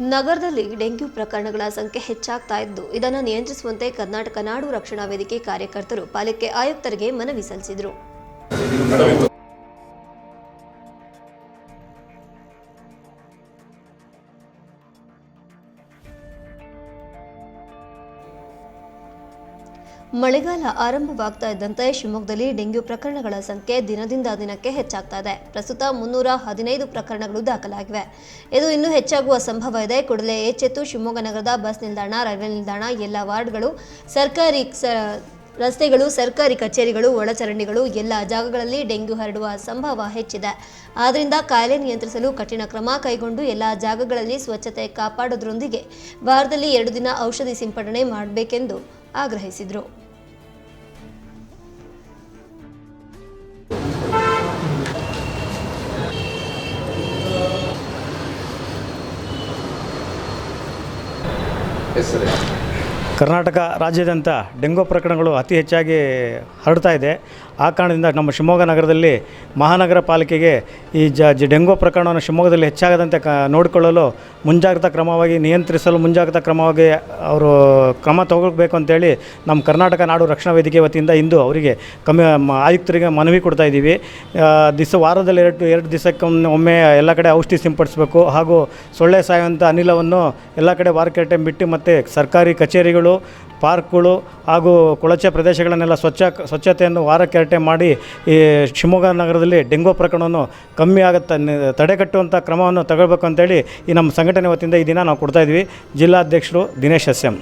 ನಗರದಲ್ಲಿ ಡೆಂಗ್ಯೂ ಪ್ರಕರಣಗಳ ಸಂಖ್ಯೆ ಹೆಚ್ಚಾಗ್ತಾ ಇದ್ದು, ಇದನ್ನು ನಿಯಂತ್ರಿಸುವಂತೆ ಕರ್ನಾಟಕ ನಾಡು ರಕ್ಷಣಾ ವೇದಿಕೆ ಕಾರ್ಯಕರ್ತರು ಪಾಲಿಕೆ ಆಯುಕ್ತರಿಗೆ ಮನವಿ ಸಲ್ಲಿಸಿದರು. ಮಳೆಗಾಲ ಆರಂಭವಾಗ್ತಾ ಇದ್ದಂತೆ ಶಿವಮೊಗ್ಗದಲ್ಲಿ ಡೆಂಗ್ಯೂ ಪ್ರಕರಣಗಳ ಸಂಖ್ಯೆ ದಿನದಿಂದ ದಿನಕ್ಕೆ ಹೆಚ್ಚಾಗ್ತಾ ಇದೆ. ಪ್ರಸ್ತುತ ಮುನ್ನೂರ ಹದಿನೈದು ಪ್ರಕರಣಗಳು ದಾಖಲಾಗಿವೆ. ಇದು ಇನ್ನೂ ಹೆಚ್ಚಾಗುವ ಸಂಭವ ಇದೆ. ಕೂಡಲೇ ಎಚ್ಚೆತ್ತು ಶಿವಮೊಗ್ಗ ನಗರದ ಬಸ್ ನಿಲ್ದಾಣ, ರೈಲ್ವೆ ನಿಲ್ದಾಣ, ಎಲ್ಲ ವಾರ್ಡ್ಗಳು, ಸರ್ಕಾರಿ ರಸ್ತೆಗಳು, ಸರ್ಕಾರಿ ಕಚೇರಿಗಳು, ಒಳಚರಂಡಿಗಳು, ಎಲ್ಲ ಜಾಗಗಳಲ್ಲಿ ಡೆಂಗ್ಯೂ ಹರಡುವ ಸಂಭವ ಹೆಚ್ಚಿದೆ. ಆದ್ದರಿಂದ ಕಾಯಿಲೆ ನಿಯಂತ್ರಿಸಲು ಕಠಿಣ ಕ್ರಮ ಕೈಗೊಂಡು ಎಲ್ಲ ಜಾಗಗಳಲ್ಲಿ ಸ್ವಚ್ಛತೆ ಕಾಪಾಡೋದ್ರೊಂದಿಗೆ ವಾರದಲ್ಲಿ ಎರಡು ದಿನ ಔಷಧಿ ಸಿಂಪಡಣೆ ಮಾಡಬೇಕೆಂದು ಆಗ್ರಹಿಸಿದರು. ಕರ್ನಾಟಕ ರಾಜ್ಯಾದ್ಯಂತ ಡೆಂಗು ಪ್ರಕರಣಗಳು ಅತಿ ಹೆಚ್ಚಾಗಿ ಹರಡ್ತಾ ಇದೆ. ಆ ಕಾರಣದಿಂದ ನಮ್ಮ ಶಿವಮೊಗ್ಗ ನಗರದಲ್ಲಿ ಮಹಾನಗರ ಪಾಲಿಕೆಗೆ ಈ ಜ ಡೆಂಗು ಪ್ರಕರಣವನ್ನು ಶಿವಮೊಗ್ಗದಲ್ಲಿ ಹೆಚ್ಚಾಗದಂತೆ ಕ ನೋಡಿಕೊಳ್ಳಲು ಮುಂಜಾಗ್ರತಾ ಕ್ರಮವಾಗಿ ನಿಯಂತ್ರಿಸಲು ಮುಂಜಾಗ್ರತಾ ಕ್ರಮವಾಗಿ ಅವರು ಕ್ರಮ ತಗೊಳ್ಬೇಕು ಅಂತೇಳಿ ನಮ್ಮ ಕರ್ನಾಟಕ ನಾಡು ರಕ್ಷಣಾ ವೇದಿಕೆ ವತಿಯಿಂದ ಇಂದು ಅವರಿಗೆ ಕಮ್ಮಿ ಆಯುಕ್ತರಿಗೆ ಮನವಿ ಕೊಡ್ತಾ ಇದ್ದೀವಿ. ದಿವಸ ವಾರದಲ್ಲಿ ಎರಡು ಎರಡು ದಿವಸಕ್ಕೊಮ್ಮೆ ಒಮ್ಮೆ ಎಲ್ಲ ಕಡೆ ಔಷಧಿ ಸಿಂಪಡಿಸಬೇಕು ಹಾಗೂ ಸೊಳ್ಳೆ ಸಾಯುವಂಥ ಅನಿಲವನ್ನು ಎಲ್ಲ ಕಡೆ ವಾರಕ್ಕೆ ಬಿಟ್ಟು ಮತ್ತು ಸರ್ಕಾರಿ ಕಚೇರಿಗಳು, ಪಾರ್ಕ್ಗಳು ಹಾಗೂ ಕೊಳಚೆ ಪ್ರದೇಶಗಳನ್ನೆಲ್ಲ ಸ್ವಚ್ಛ, ಸ್ವಚ್ಛತೆಯನ್ನು ವಾರಕ್ಕೆ ಎರಟೆ ಮಾಡಿ ಈ ಶಿವಮೊಗ್ಗ ನಗರದಲ್ಲಿ ಡೆಂಗೂ ಪ್ರಕರಣವನ್ನು ಕಮ್ಮಿ ಆಗುತ್ತೆ ತಡೆಗಟ್ಟುವಂಥ ಕ್ರಮವನ್ನು ತಗೊಳ್ಬೇಕು ಅಂತೇಳಿ ಈ ನಮ್ಮ ಸಂಘಟನೆ ವತಿಯಿಂದ ಈ ದಿನ ನಾವು ಕೊಡ್ತಾಯಿದ್ವಿ ಜಿಲ್ಲಾಧ್ಯಕ್ಷರು ದಿನೇಶ್ ಎಸ್ ಎಂ.